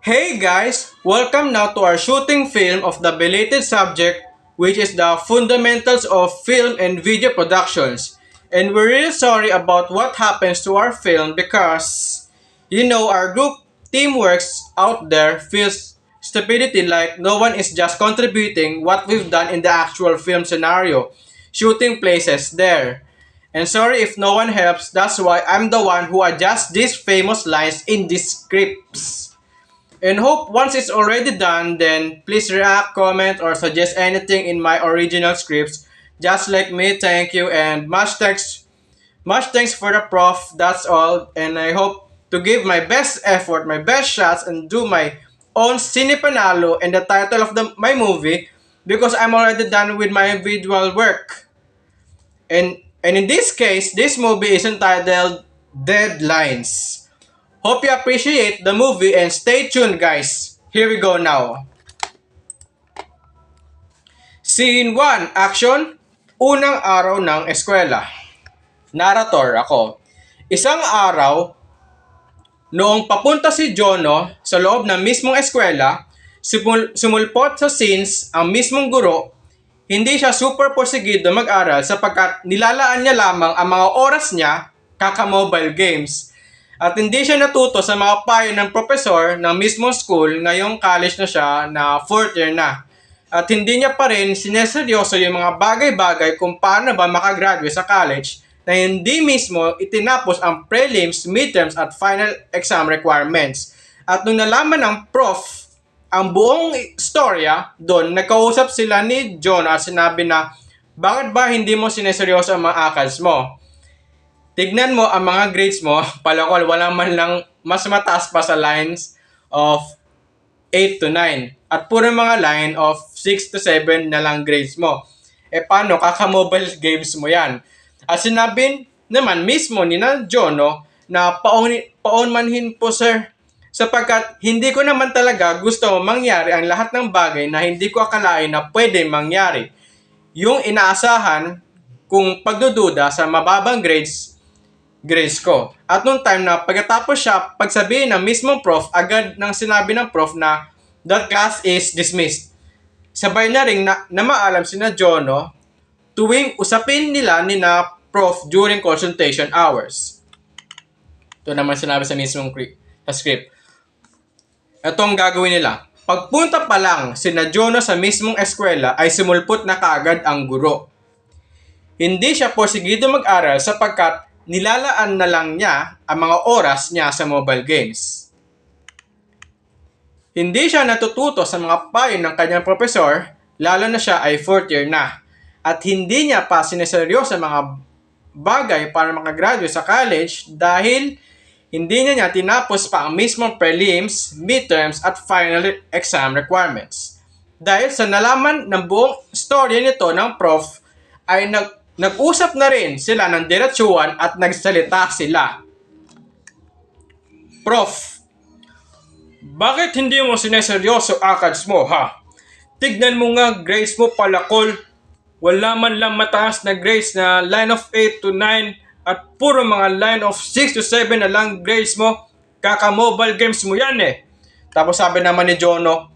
Hey guys! Welcome now to our shooting film of the belated subject which is the fundamentals of film and video productions. And we're really sorry about what happens to our film because you know our group teamworks out there feels stupidity like no one is just contributing what we've done in the actual film scenario, shooting places there. And sorry if no one helps, that's why I'm the one who adjusts these famous lines in these scripts. And hope once it's already done, then please react, comment, or suggest anything in my original scripts. Just like me, thank you, and much thanks, much thanks for the prof. That's all, and I hope to give my best effort, my best shots, and do my own Cine Panalo and the title of the my movie because I'm already done with my visual work. And and in this case, this movie is entitled Deadlines. Hope you appreciate the movie and stay tuned guys. Here we go now. Scene 1, action. Unang araw ng eskwela. Narrator ako. Isang araw, noong papunta si Jono sa loob ng mismong eskwela, sumul- sumulpot sa scenes ang mismong guro, hindi siya super porsigido mag-aral sapagkat nilalaan niya lamang ang mga oras niya kaka-mobile games. At hindi siya natuto sa mga payo ng profesor ng mismong school ngayong college na siya na fourth year na. At hindi niya pa rin sineseryoso yung mga bagay-bagay kung paano ba makagraduate sa college na hindi mismo itinapos ang prelims, midterms at final exam requirements. At nung nalaman ng prof ang buong istorya, doon nagkausap sila ni John at sinabi na bakit ba hindi mo sineseryoso ang mga akals mo? Tignan mo ang mga grades mo, palakol, wala man lang mas mataas pa sa lines of 8 to 9. At puro mga line of 6 to 7 na lang grades mo. E paano, kaka-mobile games mo yan. At sinabi naman mismo ni na Jono na paon, paonmanhin po sir sapagkat hindi ko naman talaga gusto mangyari ang lahat ng bagay na hindi ko akalain na pwede mangyari. Yung inaasahan kung pagdududa sa mababang grades grades ko. At nung time na pagkatapos siya, pagsabihin ng mismong prof, agad nang sinabi ng prof na the class is dismissed. Sabay na rin na, na maalam si na Jono tuwing usapin nila ni na prof during consultation hours. Ito naman sinabi sa mismong sa script. Ito ang gagawin nila. Pagpunta pa lang si na Jono sa mismong eskwela ay sumulpot na kaagad ang guro. Hindi siya porsigido mag-aral sapagkat nilalaan na lang niya ang mga oras niya sa mobile games. Hindi siya natututo sa mga payo ng kanyang profesor, lalo na siya ay fourth year na. At hindi niya pa sineseryo sa mga bagay para makagraduate sa college dahil hindi niya niya tinapos pa ang mismong prelims, midterms at final exam requirements. Dahil sa nalaman ng buong story nito ng prof ay nag nag-usap na rin sila ng diretsuhan at nagsalita sila. Prof, bakit hindi mo sineseryoso akads mo ha? Tignan mo nga grades mo palakol. Wala man lang mataas na grades na line of 8 to 9 at puro mga line of 6 to 7 na lang grades mo. Kaka-mobile games mo yan eh. Tapos sabi naman ni Jono,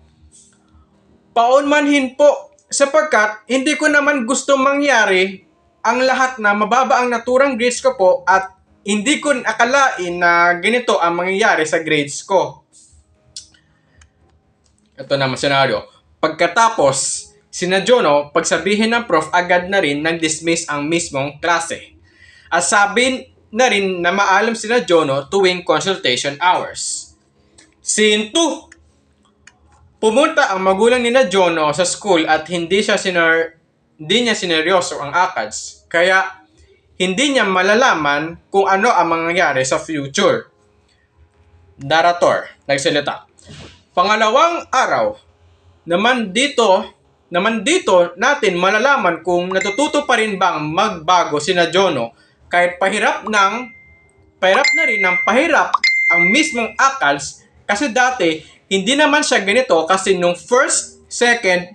paunmanhin po sapagkat hindi ko naman gusto mangyari ang lahat na mababa ang naturang grades ko po at hindi ko akalain na ganito ang mangyayari sa grades ko. Ito naman senaryo. Pagkatapos, sina Jono, pagsabihin ng prof, agad na rin nag-dismiss ang mismong klase. At sabi na rin na maalam sina Jono tuwing consultation hours. Scene 2. Pumunta ang magulang ni na sa school at hindi siya sinar hindi niya sineryoso ang ACADS, kaya hindi niya malalaman kung ano ang mangyayari sa future. Narrator, nagsalita. Pangalawang araw, naman dito, naman dito natin malalaman kung natututo pa rin bang magbago sina Jono kahit pahirap ng pahirap na rin ng pahirap ang mismong ACADS kasi dati hindi naman siya ganito kasi nung first, second,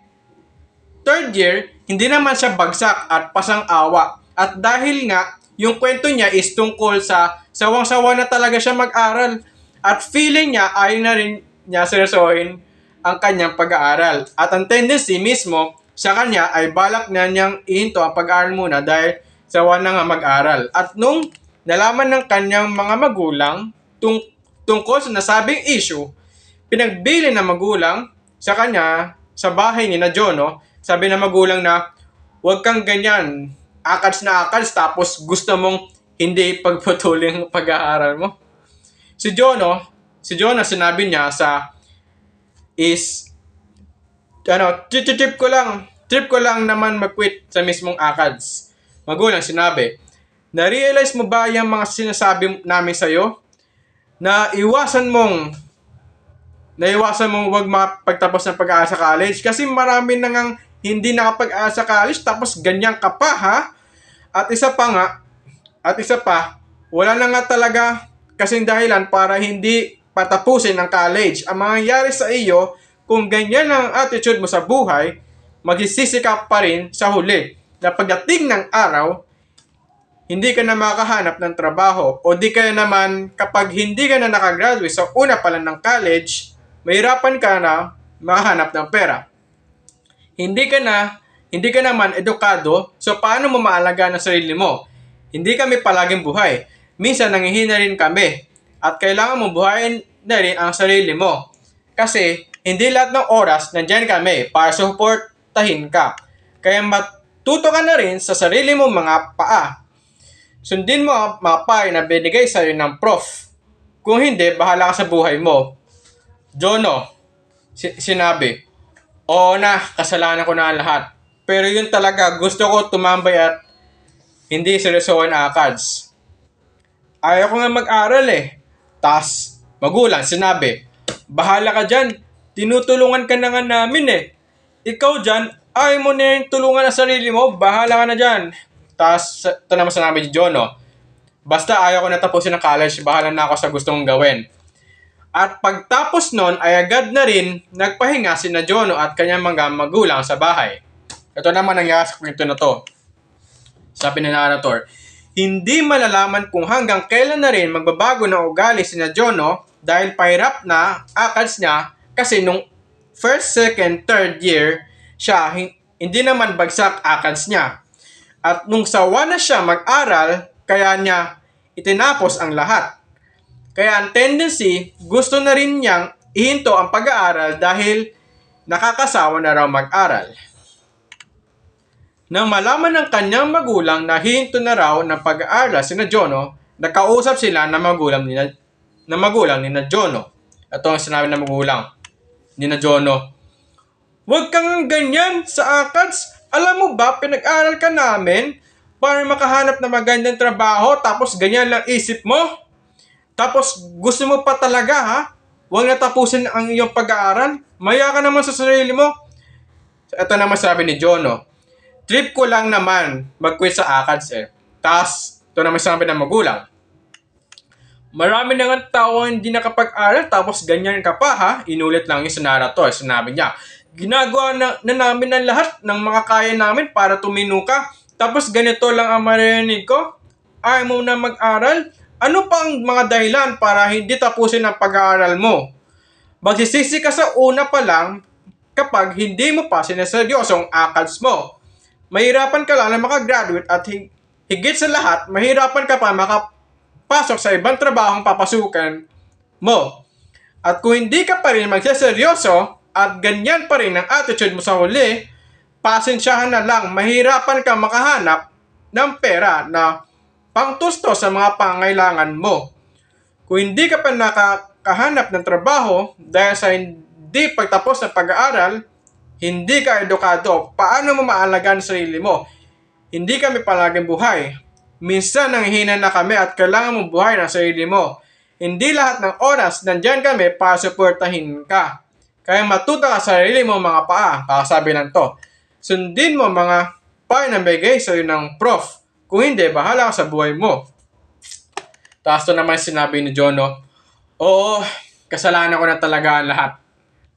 third year, hindi naman siya bagsak at pasang-awa. At dahil nga, yung kwento niya is tungkol sa sawang-sawa na talaga siya mag-aral. At feeling niya ay na rin niya seryosohin ang kanyang pag-aaral. At ang tendency mismo sa kanya ay balak na niyang ihinto ang pag-aaral muna dahil sawa na nga mag-aral. At nung nalaman ng kanyang mga magulang tung tungkol sa nasabing issue, pinagbili ng magulang sa kanya sa bahay ni na Jono, sabi ng magulang na huwag kang ganyan, akads na akads tapos gusto mong hindi pagpatuloy ang pag-aaral mo. Si Jono, si Jono sinabi niya sa is ano, trip ko lang, trip ko lang naman mag-quit sa mismong ACADS. Magulang sinabi, na-realize mo ba yung mga sinasabi namin sa'yo? Na iwasan mong naiwasan mong wag makapagtapos ng pag-aaral sa college kasi marami na ngang hindi nakapag-aaral sa college tapos ganyan ka pa ha? At isa pa nga, at isa pa, wala na nga talaga kasing dahilan para hindi patapusin ang college. Ang mangyayari sa iyo, kung ganyan ang attitude mo sa buhay, magsisisi ka pa rin sa huli na pagdating ng araw, hindi ka na makahanap ng trabaho o di kaya naman kapag hindi ka na nakagraduate sa una pa lang ng college, mahirapan ka na makahanap ng pera. Hindi ka na, hindi ka naman edukado, so paano mo maalaga ng sarili mo? Hindi kami palaging buhay. Minsan nangihina rin kami at kailangan mo buhayin na rin ang sarili mo. Kasi hindi lahat ng oras nandyan kami para supportahin ka. Kaya matuto ka na rin sa sarili mo mga paa. Sundin mo ang mga payo na binigay sa iyo ng prof. Kung hindi, bahala ka sa buhay mo. Jono, si- sinabi, Oo na, kasalanan ko na ang lahat. Pero yun talaga, gusto ko tumambay at hindi seryosohin akads. Ayaw ko nga mag-aral eh. Tas, magulang, sinabi, bahala ka dyan. Tinutulungan ka na nga namin eh. Ikaw dyan, ayaw mo na yung tulungan ang sarili mo, bahala ka na dyan. Tas, ito naman sinabi ni Jono, basta ayaw ko na tapusin ng college, bahala na ako sa gusto mong gawin. At pagtapos nun ay agad na rin nagpahinga si na Jono at kanyang mga magulang sa bahay. Ito naman ang sa kwento na to. Sabi ng narrator, hindi malalaman kung hanggang kailan na rin magbabago ng ugali si na Jono dahil pahirap na akads niya kasi nung first, second, third year siya hin- hindi naman bagsak akads niya. At nung sawa na siya mag-aral, kaya niya itinapos ang lahat. Kaya ang tendency, gusto na rin niyang ihinto ang pag-aaral dahil nakakasawa na raw mag-aral. Nang malaman ng kanyang magulang na hinto na raw ng pag-aaral si na Jono, nakausap sila ng magulang ni na, ng magulang ni na Jono. Ito ang sinabi ng magulang ni na Jono. Huwag kang ganyan sa ACADS. Alam mo ba, pinag-aral ka namin para makahanap ng magandang trabaho tapos ganyan lang isip mo? Tapos gusto mo pa talaga ha? Huwag na tapusin ang iyong pag-aaral. Maya ka naman sa sarili mo. Ito naman sabi ni Jono. Trip ko lang naman mag-quit sa ACADS eh. Tapos, ito naman sabi ng magulang. Marami na nga tao hindi nakapag-aral tapos ganyan ka pa ha? Inulit lang yung sa narrator. Sinabi niya, ginagawa na, na namin ang lahat ng mga kaya namin para tumino ka. Tapos ganito lang ang marinig ko. Ayaw mo na mag-aral? Ano pa ang mga dahilan para hindi tapusin ang pag-aaral mo? Magsisisi ka sa una pa lang kapag hindi mo pa sinaseryoso ang ACADS mo. Mahirapan ka lang na makagraduate at hig- higit sa lahat, mahirapan ka pa makapasok sa ibang trabahong papasukan mo. At kung hindi ka pa rin magsaseryoso at ganyan pa rin ang attitude mo sa huli, pasensyahan na lang, mahirapan ka makahanap ng pera na pangtusto sa mga pangailangan mo. Kung hindi ka pa nakakahanap ng trabaho dahil sa hindi pagtapos ng pag-aaral, hindi ka edukado, paano mo maalagaan sarili mo? Hindi kami palaging buhay. Minsan nanghihina na kami at kailangan mong buhay ng sarili mo. Hindi lahat ng oras nandyan kami para suportahin ka. Kaya matuto ka sa sarili mo mga paa, kakasabi ng to. Sundin mo mga payo na bigay sa iyo ng prof. Kung hindi, bahala ka sa buhay mo. Tapos to naman sinabi ni Jono, Oo, kasalanan ko na talaga ang lahat.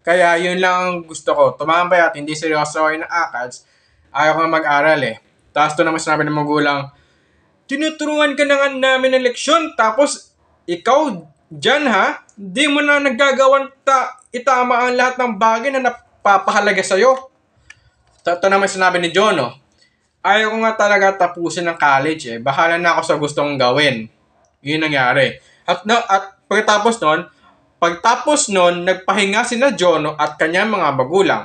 Kaya yun lang ang gusto ko. Tumambay at hindi seryoso ako ng ACADS. Ayaw ko mag-aral eh. Tapos to naman sinabi ng magulang, Tinuturuan ka na nga namin ng leksyon, tapos ikaw dyan ha, Di mo na naggagawan ta itama ang lahat ng bagay na napapahalaga sa'yo. Ito naman sinabi ni Jono. Ayaw ko nga talaga tapusin ng college eh. Bahala na ako sa gustong gawin. Yun nangyari. At, na, at pagkatapos nun, pagtapos nun, nagpahinga si na Jono at kanyang mga magulang.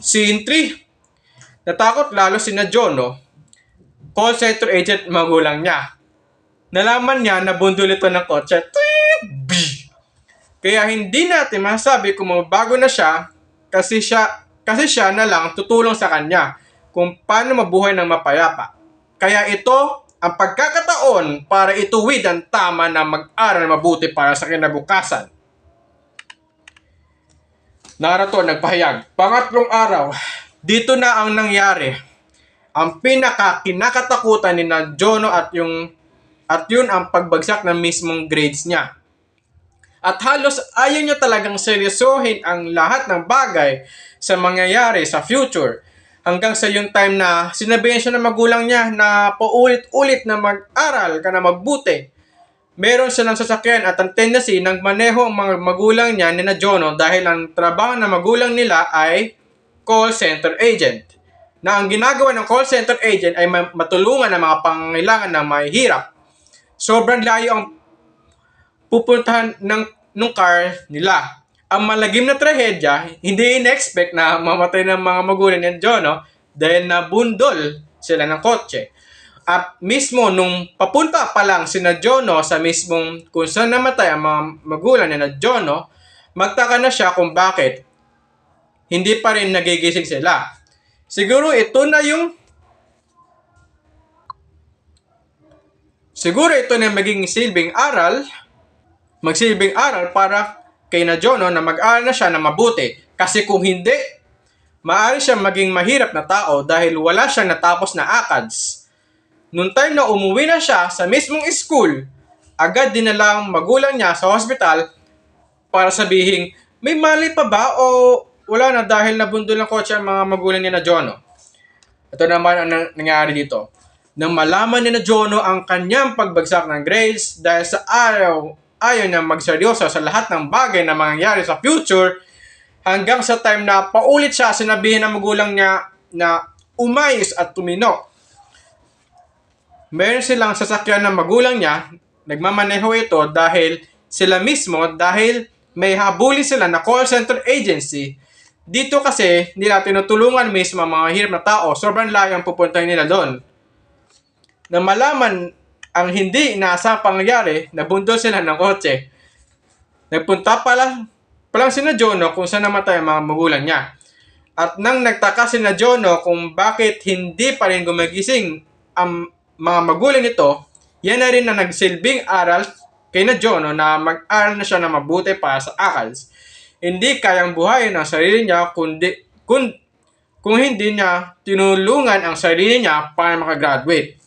Scene 3. Natakot lalo si na Jono. Call center agent magulang niya. Nalaman niya na bundol ito ng kotse. Kaya hindi natin masasabi kung mabago na siya kasi siya kasi siya na lang tutulong sa kanya kung paano mabuhay ng mapayapa. Kaya ito ang pagkakataon para ituwid ang tama na mag-aral mabuti para sa kinabukasan. Narato nagpahayag. Pangatlong araw, dito na ang nangyari. Ang pinaka kinakatakutan ni na Jono at yung at yun ang pagbagsak ng mismong grades niya. At halos ayaw niya talagang seryosohin ang lahat ng bagay sa mangyayari sa future. Hanggang sa yung time na sinabihan siya ng magulang niya na paulit-ulit na mag-aral ka na magbuti. Meron siya ng sasakyan at ang tendency ng maneho ang mga magulang niya ni na Jono dahil ang trabaho ng magulang nila ay call center agent. Na ang ginagawa ng call center agent ay matulungan ang mga pangangailangan ng mahihirap. Sobrang layo ang pupuntahan ng nung car nila. Ang malagim na trahedya, hindi in-expect na mamatay ng mga magulang ni Jono dahil nabundol sila ng kotse. At mismo nung papunta pa lang si na Jono sa mismong kung saan namatay ang mga magulang ni na Jono, magtaka na siya kung bakit hindi pa rin nagigising sila. Siguro ito na yung Siguro ito na maging silbing aral, magsilbing aral para kay na Jono na mag-aral na siya na mabuti. Kasi kung hindi, maaari siyang maging mahirap na tao dahil wala siyang natapos na ACADS. Noong time na umuwi na siya sa mismong school, agad dinala ang magulang niya sa hospital para sabihin, may mali pa ba o wala na dahil nabundol ng kotse ang mga magulang niya na Jono? Ito naman ang nangyari dito nang malaman ni na Jono ang kanyang pagbagsak ng grades dahil sa araw ayaw niya magseryoso sa lahat ng bagay na mangyayari sa future hanggang sa time na paulit siya sinabihin ng magulang niya na umayos at tumino. Meron silang sasakyan ng magulang niya, nagmamaneho ito dahil sila mismo dahil may habuli sila na call center agency. Dito kasi nila tinutulungan mismo ang mga hirap na tao, sobrang layo ang pupuntahin nila doon na malaman ang hindi inaasang pangyayari, nabundol sila ng kotse. Nagpunta pa lang, pa lang si na Jono kung saan namatay ang mga magulang niya. At nang nagtaka si na Jono kung bakit hindi pa rin gumagising ang mga magulang nito, yan na rin na nagsilbing aral kay na Jono na mag-aral na siya na mabuti para sa akals. Hindi kayang buhayin ang sarili niya kundi, kung, kung hindi niya tinulungan ang sarili niya para makagraduate.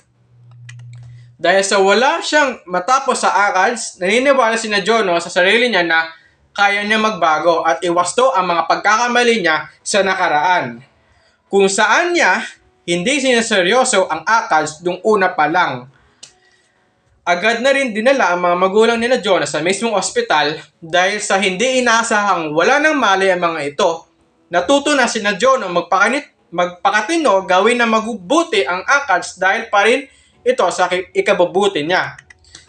Dahil sa wala siyang matapos sa ACADS, naniniwala si na Jono sa sarili niya na kaya niya magbago at iwasto ang mga pagkakamali niya sa nakaraan. Kung saan niya hindi sinaseryoso ang ACADS nung una pa lang. Agad na rin dinala ang mga magulang ni na Jono sa mismong ospital dahil sa hindi inaasahang wala nang mali ang mga ito. Natuto na si na Jono magpakanit, magpakatino gawin na magubuti ang ACADS dahil pa rin ito sa ikabubuti niya.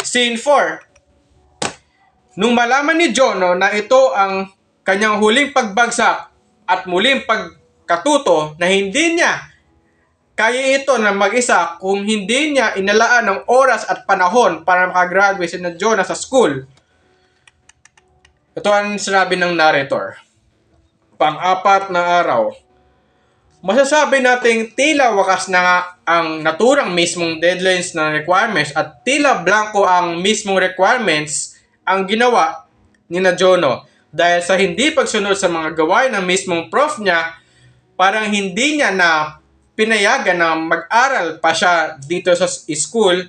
Scene 4. Nung malaman ni Jono na ito ang kanyang huling pagbagsak at muling pagkatuto na hindi niya kaya ito na mag-isa kung hindi niya inalaan ng oras at panahon para makagraduate si na Jonah sa school. Ito ang sinabi ng narrator. Pang-apat na araw, masasabi nating tila wakas na nga ang naturang mismong deadlines na requirements at tila blanco ang mismong requirements ang ginawa ni na Jono. Dahil sa hindi pagsunod sa mga gawain ng mismong prof niya, parang hindi niya na pinayagan na mag-aral pa siya dito sa school,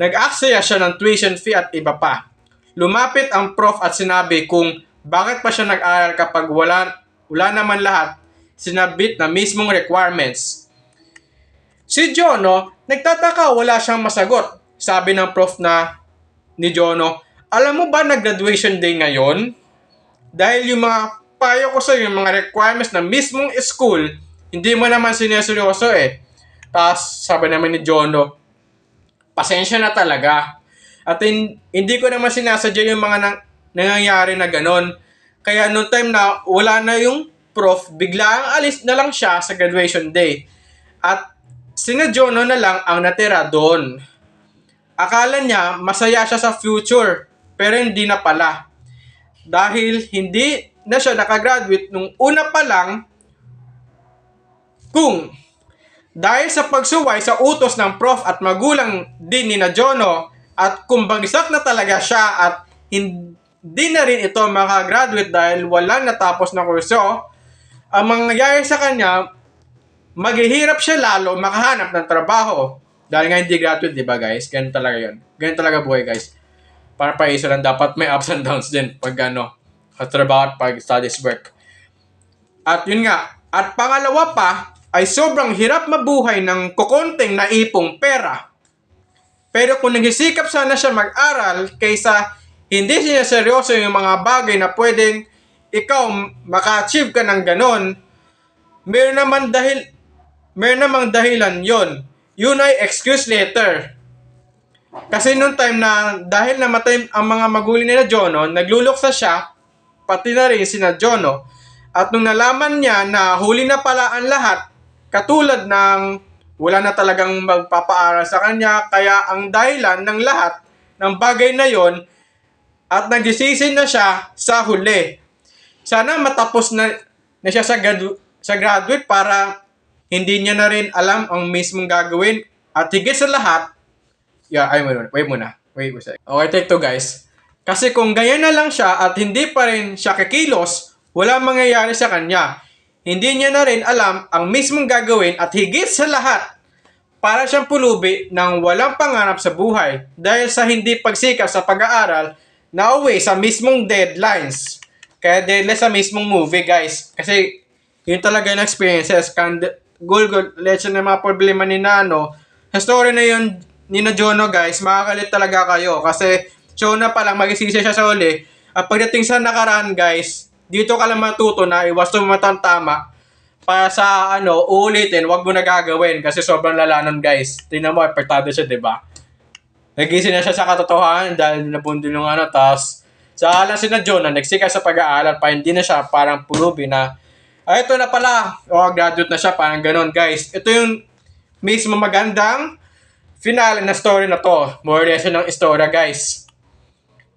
nag-aksaya siya ng tuition fee at iba pa. Lumapit ang prof at sinabi kung bakit pa siya nag-aral kapag wala, wala naman lahat sinabit na mismong requirements. Si Jono, nagtataka wala siyang masagot. Sabi ng prof na ni Jono, Alam mo ba na graduation day ngayon? Dahil yung mga payo ko sa yung mga requirements ng mismong school, hindi mo naman sineseryoso eh. Tapos sabi naman ni Jono, pasensya na talaga. At hin- hindi ko naman sinasadya yung mga nang- nangyayari na ganon. Kaya noong time na wala na yung prof, bigla alis na lang siya sa graduation day. At sina Jono na lang ang natira doon. Akala niya masaya siya sa future, pero hindi na pala. Dahil hindi na siya nakagraduate nung una pa lang kung dahil sa pagsuway sa utos ng prof at magulang din ni na Jono at kung na talaga siya at hindi na rin ito makagraduate dahil walang natapos na kurso, ang mangyayari sa kanya, maghihirap siya lalo makahanap ng trabaho. Dahil nga hindi graduate, di ba guys? Ganun talaga yun. Ganun talaga buhay guys. Para pa isa lang, dapat may ups and downs din pag ano, sa trabaho at pag studies work. At yun nga, at pangalawa pa, ay sobrang hirap mabuhay ng kukonting naipong pera. Pero kung nagsisikap sana siya mag-aral kaysa hindi siya seryoso yung mga bagay na pwedeng ikaw maka-achieve ka ng ganon, meron naman dahil meron namang dahilan yon. Yun ay excuse letter. Kasi nung time na dahil namatay ang mga magulang nila Jono, nagluluksa siya, pati na rin sina Jono. At nung nalaman niya na huli na pala ang lahat, katulad ng wala na talagang magpapaaral sa kanya, kaya ang dahilan ng lahat ng bagay na yon at nagsisisi na siya sa huli. Sana matapos na, na siya sa, gradu- sa graduate para hindi niya na rin alam ang mismong gagawin at higit sa lahat, yeah, ay muna, wait muna, wait a second. Okay, take two guys. Kasi kung ganyan na lang siya at hindi pa rin siya kikilos, wala mangyayari sa kanya. Hindi niya na rin alam ang mismong gagawin at higit sa lahat, para siyang pulubi ng walang pangarap sa buhay dahil sa hindi pagsikap sa pag-aaral na uwi sa mismong deadlines. Kaya deadline sa mismong movie, guys. Kasi yun talaga yung experiences. Kan goal goal lesson ng mga problema ni Nano. Sa story na yun ni na Jono, guys, makakalit talaga kayo. Kasi show na pa lang, magsisisi siya sa uli. At pagdating sa nakaraan, guys, dito ka lang matuto na iwas tumatang tama para sa ano, uulitin, wag mo na gagawin kasi sobrang lala nun, guys. Tingnan mo, apertado siya, di ba? Nagising na siya sa katotohanan dahil nabundol yung ano, tapos sa alam si na John na nagsika sa pag-aaral pa, hindi na siya parang pulubi na, ay, ito na pala, o graduate na siya, parang ganon, guys. Ito yung mismo magandang finale na story na to. More lesson ng istorya, guys.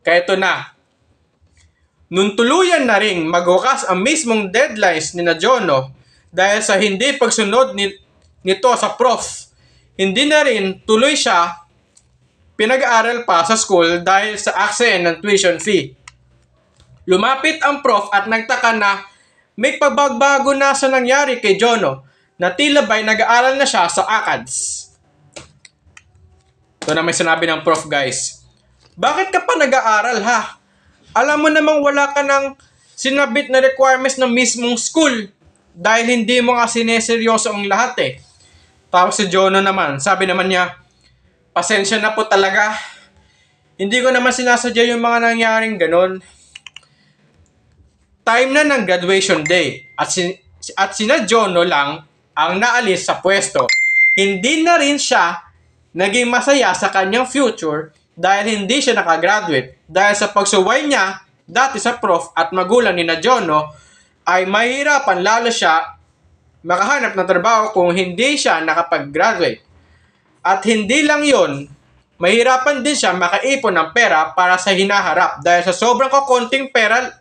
Kaya ito na. Nung tuluyan na ring magwakas ang mismong deadlines ni na Jono dahil sa hindi pagsunod ni, nito sa prof, hindi na rin tuloy siya pinag-aaral pa sa school dahil sa aksen ng tuition fee. Lumapit ang prof at nagtaka na may pagbabago na sa nangyari kay Jono na tila ba'y nag-aaral na siya sa ACADS. Ito na may sinabi ng prof guys. Bakit ka pa nag-aaral ha? Alam mo namang wala ka ng sinabit na requirements ng mismong school dahil hindi mo nga sineseryoso ang lahat eh. Tapos si Jono naman, sabi naman niya, pasensya na po talaga. Hindi ko naman sinasadya yung mga nangyaring ganun. Time na ng graduation day at, si, at sina Jono lang ang naalis sa pwesto. Hindi na rin siya naging masaya sa kanyang future dahil hindi siya nakagraduate. Dahil sa pagsuway niya dati sa prof at magulang ni na Jono ay mahirapan lalo siya makahanap ng trabaho kung hindi siya nakapag-graduate. At hindi lang yon, mahirapan din siya makaipon ng pera para sa hinaharap dahil sa sobrang kakonting pera,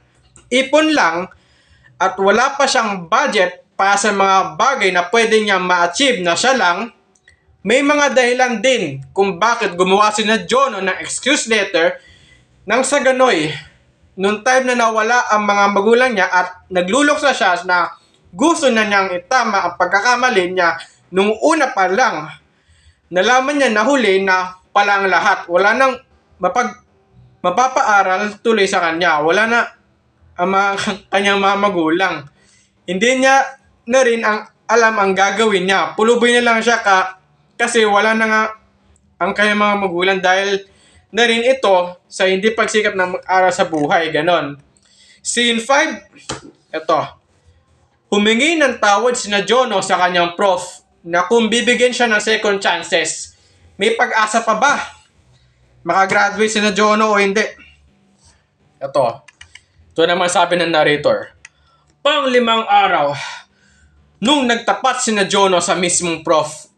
ipon lang at wala pa siyang budget para sa mga bagay na pwede niya ma-achieve na siya lang, may mga dahilan din kung bakit gumawa si na Jono ng excuse letter nang sa ganoy. Noong time na nawala ang mga magulang niya at nagluluksa siya na gusto na niyang itama ang pagkakamali niya nung una pa lang nalaman niya na huli na pala ang lahat. Wala nang mapag mapapaaral tuloy sa kanya. Wala na ang mga kanyang mga magulang. Hindi niya na rin ang alam ang gagawin niya. Pulubi na lang siya ka, kasi wala na nga ang kanyang mga magulang dahil na rin ito sa hindi pagsikap ng mag-aral sa buhay. Ganon. Scene 5, ito. Humingi ng tawad si na Jono sa kanyang prof na kung bibigyan siya ng second chances, may pag-asa pa ba? Makagraduate si na Jono o hindi? Ito. Ito naman sabi ng narrator. Pang limang araw, nung nagtapat si na Jono sa mismong prof,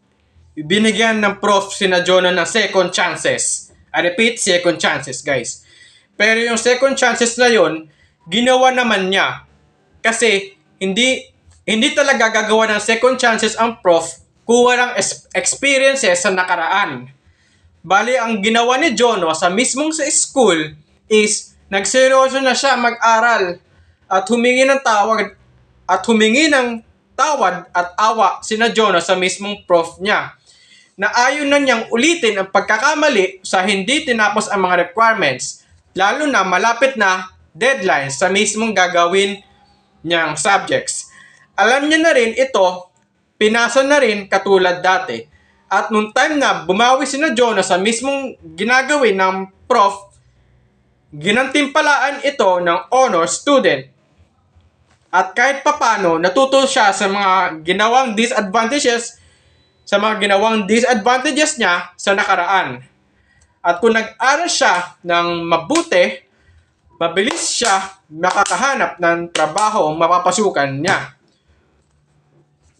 binigyan ng prof si na Jono ng second chances. I repeat, second chances, guys. Pero yung second chances na yon, ginawa naman niya. Kasi hindi hindi talaga gagawa ng second chances ang prof walang es- experiences sa nakaraan. Bali, ang ginawa ni Jono sa mismong sa school is nagseryoso na siya mag-aral at humingi ng tawad at humingi ng tawad at awa sina Jono sa mismong prof niya na ayaw na niyang ulitin ang pagkakamali sa hindi tinapos ang mga requirements, lalo na malapit na deadlines sa mismong gagawin niyang subjects. Alam niya na rin ito, pinasa na rin katulad dati. At nung time na bumawi si na Jonah sa mismong ginagawin ng prof, ginantimpalaan ito ng honor student. At kahit papano, natuto siya sa mga ginawang disadvantages sa mga ginawang disadvantages niya sa nakaraan. At kung nag-aral siya ng mabuti, mabilis siya makakahanap ng trabaho mapapasukan niya.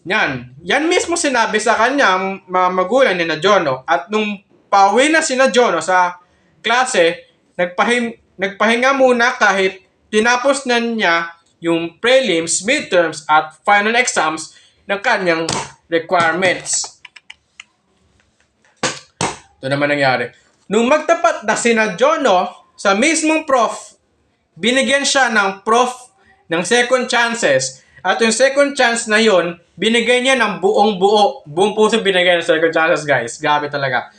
Yan. Yan mismo sinabi sa kanyang mga magulang ni na Jono. At nung pauwi na si na Jono sa klase, nagpahing, nagpahinga muna kahit tinapos na niya yung prelims, midterms, at final exams ng kanyang requirements. Ito naman nangyari. Nung magtapat na sina Jono sa mismong prof, binigyan siya ng prof ng second chances. At yung second chance na yon, binigay niya ng buong buo. Buong puso binigay ng second chances, guys. Grabe talaga.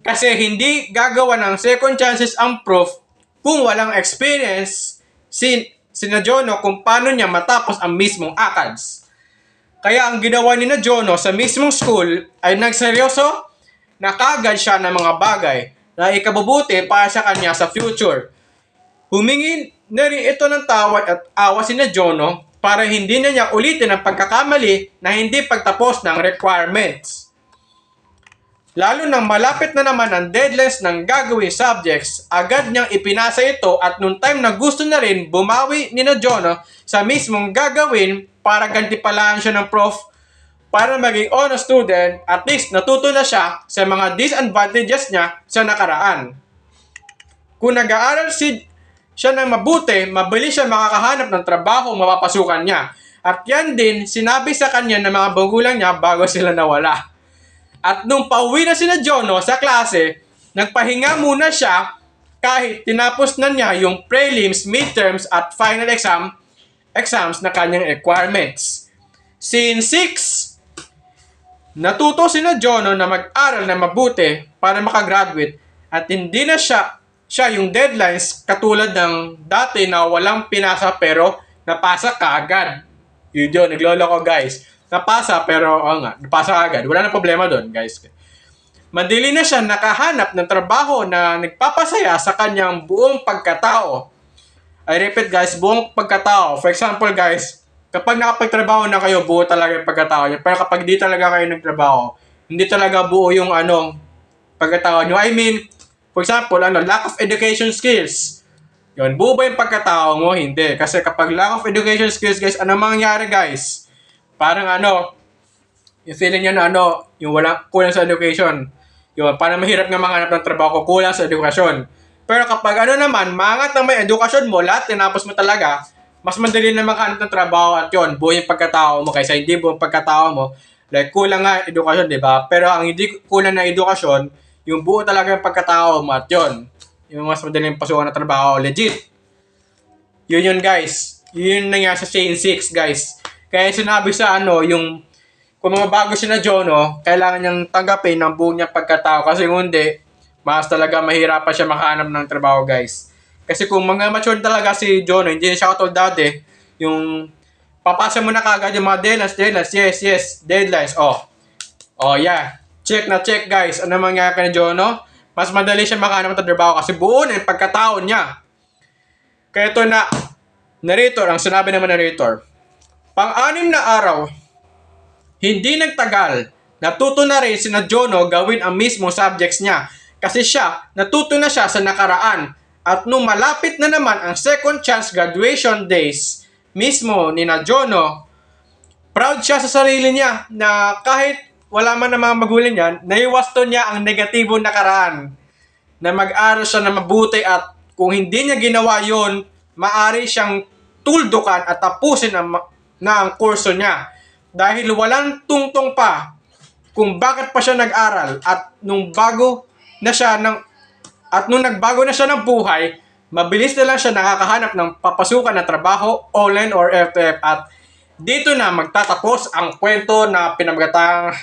Kasi hindi gagawa ng second chances ang prof kung walang experience si, si na Jono kung paano niya matapos ang mismong ACADS. Kaya ang ginawa ni na Jono sa mismong school ay nagseryoso na kagad siya ng mga bagay na ikabubuti para sa kanya sa future. Humingi na rin ito ng tawad at awa si na Jono para hindi na niya ulitin ang pagkakamali na hindi pagtapos ng requirements. Lalo nang malapit na naman ang deadlines ng gagawin subjects, agad niyang ipinasa ito at nung time na gusto na rin bumawi ni na Jono sa mismong gagawin para gantipalaan siya ng prof para maging honor student, at least natuto na siya sa mga disadvantages niya sa nakaraan. Kung nag-aaral si siya ng mabuti, mabilis siya makakahanap ng trabaho mapapasukan niya. At yan din, sinabi sa kanya ng mga bagulang niya bago sila nawala. At nung pauwi na sina Jono sa klase, nagpahinga muna siya kahit tinapos na niya yung prelims, midterms at final exam exams na kanyang requirements. Scene 6, Natuto si Jono na mag-aral na mabuti para makagraduate at hindi na siya siya yung deadlines katulad ng dati na walang pinasa pero napasa kaagad. Yun yun, nagloloko guys. Napasa pero, oh nga, napasa agad. Wala na problema doon guys. Madili na siya nakahanap ng trabaho na nagpapasaya sa kanyang buong pagkatao. I repeat guys, buong pagkatao. For example guys, kapag nakapagtrabaho na kayo, buo talaga yung pagkatao nyo. Pero kapag di talaga kayo nagtrabaho, hindi talaga buo yung ano, pagkatao nyo. I mean, for example, ano, lack of education skills. Yun, buo ba yung pagkatao mo? Hindi. Kasi kapag lack of education skills, guys, ano mangyayari, guys? Parang ano, yung feeling nyo na ano, yung wala, kulang sa education. Yun, parang mahirap nga makahanap ng trabaho, kulang sa edukasyon. Pero kapag ano naman, mangat na may edukasyon mo, lahat tinapos mo talaga, mas madali na makahanap ng trabaho at yun, buo yung pagkatao mo kaysa hindi buo yung pagkatao mo. Like, kulang nga edukasyon, di ba? Pero ang hindi kulang na edukasyon, yung buo talaga yung pagkatao mo at yun, yung mas madaling pasukan na trabaho, legit. Yun yun guys. Yun nangyari sa chain 6 guys. Kaya sinabi sa ano, yung kung mabago siya na Jono, kailangan niyang tanggapin ang buo niyang pagkatao kasi kung hindi, mas talaga mahirapan siya makahanap ng trabaho guys. Kasi kung mga mature talaga si Jono, hindi siya katulad dati, yung papasa mo na kagad yung mga deadlines, deadlines, yes, yes, deadlines, oh. Oh, yeah. Check na check guys. Ano mangyayari kay Jono? mas madali siya makahanap ng trabaho kasi buo na yung pagkatao niya. Kaya ito na, narrator, ang sinabi naman narrator, pang-anim na araw, hindi nagtagal, natuto na rin si na Jono gawin ang mismo subjects niya. Kasi siya, natuto na siya sa nakaraan. At nung malapit na naman ang second chance graduation days mismo ni na Jono, proud siya sa sarili niya na kahit wala man ng mga magulang niya, naiwasto niya ang negatibong nakaraan. Na mag-aral siya na mabuti at kung hindi niya ginawa yon, maari siyang tuldukan at tapusin ang, na ang kurso niya. Dahil walang tungtong pa kung bakit pa siya nag-aral at nung bago na siya ng at nung nagbago na siya ng buhay, mabilis na lang siya nakakahanap ng papasukan na trabaho, online or FTF at dito na magtatapos ang kwento na pinamagatang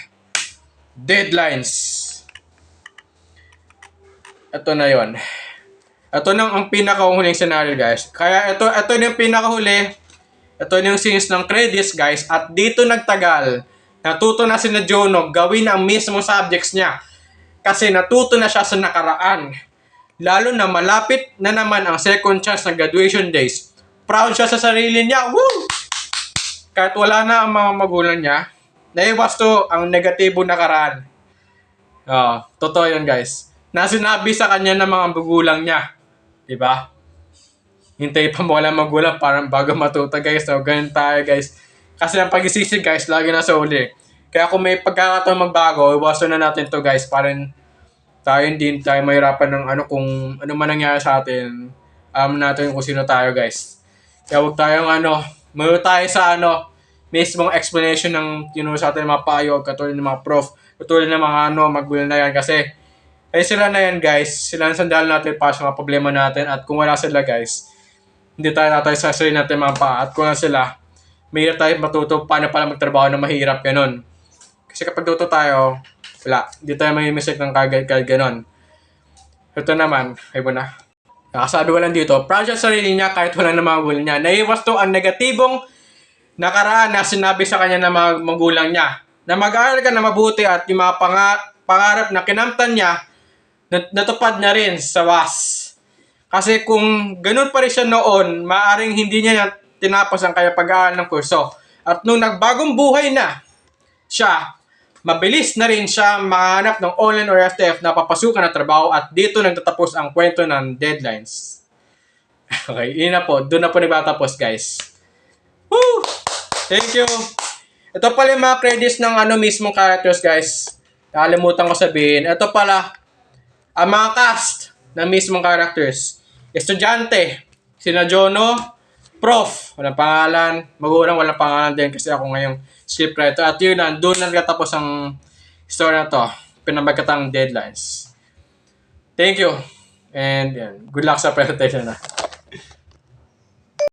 deadlines. Ito na yon. Ito na ang pinakahuling scenario guys. Kaya ito, ito yung pinakahuli. Ito yung scenes ng credits guys. At dito nagtagal. Natuto na si na Jono gawin ang mismong subjects niya. Kasi natuto na siya sa nakaraan. Lalo na malapit na naman ang second chance na graduation days. Proud siya sa sarili niya. Woo! Kahit wala na ang mga magulang niya, naiwas to ang negatibo nakaraan. Oo, totoo yun guys. Na sinabi sa kanya ng mga magulang niya. Di ba? Hintay pa mo wala magulang parang bago matuto guys. So, ganun tayo guys. Kasi ang pag-isisi guys, lagi nasa uli. Kaya kung may pagkakataon magbago, iwasan na natin to guys. Para tayo hindi tayo mahirapan ng ano kung ano man nangyari sa atin. Alam natin kung sino tayo guys. Kaya huwag tayong ano, mayo tayo sa ano, mismong explanation ng you know, sa atin ng mga payo, katulad ng mga prof, katulad ng mga ano, magulang na yan. Kasi, ay sila na yan guys, sila ang sandal natin para sa mga problema natin at kung wala sila guys, hindi tayo natay sa sarili natin mga pa. At kung wala sila, mahirap tayo matuto paano pala magtrabaho na mahirap, ganun. Kasi kapag tuto tayo, wala, hindi tayo may mistake ng kagad kagad ganun. Ito naman, ay na. Nakasabi ko lang dito, proud siya sa sarili niya kahit wala na mga magulang niya. Naiwas to ang negatibong nakaraan na sinabi sa kanya ng mga magulang niya. Na mag-aaral ka na mabuti at yung mga panga- pangarap na kinamtan niya, nat- natupad na rin sa was. Kasi kung ganun pa rin siya noon, maaring hindi niya na tinapos ang kaya pag-aaral ng kurso. At nung nagbagong buhay na siya, mabilis na rin siya makahanap ng online or FTF na papasukan na trabaho at dito nagtatapos ang kwento ng deadlines. Okay, yun na po. Doon na po nagtatapos, guys. Woo! Thank you! Ito pala yung mga credits ng ano mismong characters, guys. Nakalimutan ko sabihin. Ito pala, ang mga cast ng mismong characters. Estudyante, sina Jono, prof, walang pangalan, magulang walang pangalan din kasi ako ngayong scriptwriter. At yun lang, doon na nagtatapos ang story na to, pinamagkatang deadlines. Thank you. And yan, good luck sa presentation na.